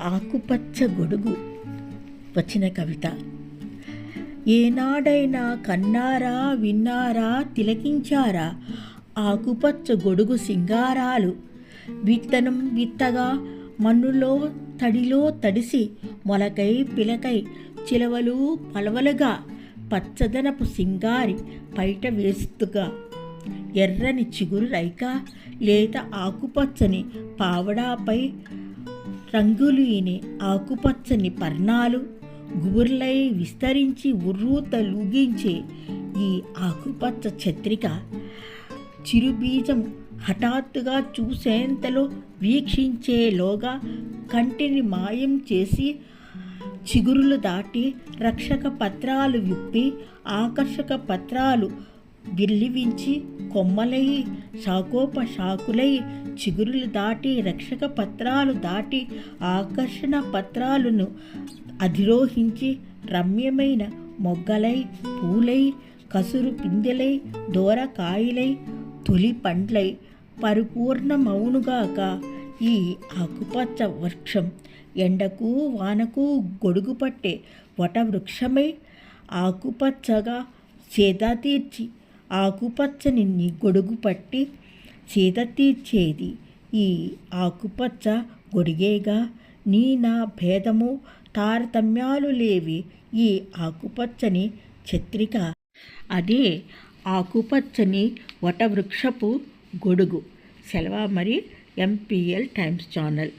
ఆకుపచ్చ గొడుగు. వచ్చిన కవిత. ఏనాడైనా కన్నారా విన్నారా తిలకించారా? ఆకుపచ్చ గొడుగు సింగారాలు. విత్తనం విత్తగా మన్నులో తడిలో తడిసి మొలకై పిలకై చిలవలు పలవలుగా పచ్చదనపు సింగారి పైట వేస్తుగా. ఎర్రని చిగురు రైక లేత ఆకుపచ్చని పావడాపై రంగులు రంగులీని ఆకుపచ్చని పర్ణాలు గుబుర్లై విస్తరించి ఉర్రూతలూగించే ఈ ఆకుపచ్చ ఛత్రిక చిరుబీజం హఠాత్తుగా చూసేంతలో వీక్షించేలోగా కంటిని మాయం చేసి చిగురులు దాటి రక్షక పత్రాలు విప్పి ఆకర్షక పత్రాలు గిల్లివించి కొమ్మలై శాఖోపశాఖులై చిగురులు దాటి రక్షక పత్రాలు దాటి ఆకర్షణ పత్రాలను అధిరోహించి రమ్యమైన మొగ్గలై పూలై కసురు పిందెలై దూరకాయలై తొలి పండ్లై పరిపూర్ణమౌనుగాక ఈ ఆకుపచ్చ వృక్షం ఎండకు వానకు గొడుగు పట్టే వటవృక్షమై ఆకుపచ్చగా సేద తీర్చి ఆకుపచ్చని గొడుగు పట్టి సేద తీర్చేది. ఈ ఆకుపచ్చ గొడిగేగా నీ నా భేదము తారతమ్యాలు లేవి. ఈ ఆకుపచ్చని ఛత్రిక. అదే ఆకుపచ్చని వటవృక్షపు గొడుగు. సెలవా మరి ఎంపీఎల్ టైమ్స్ ఛానల్.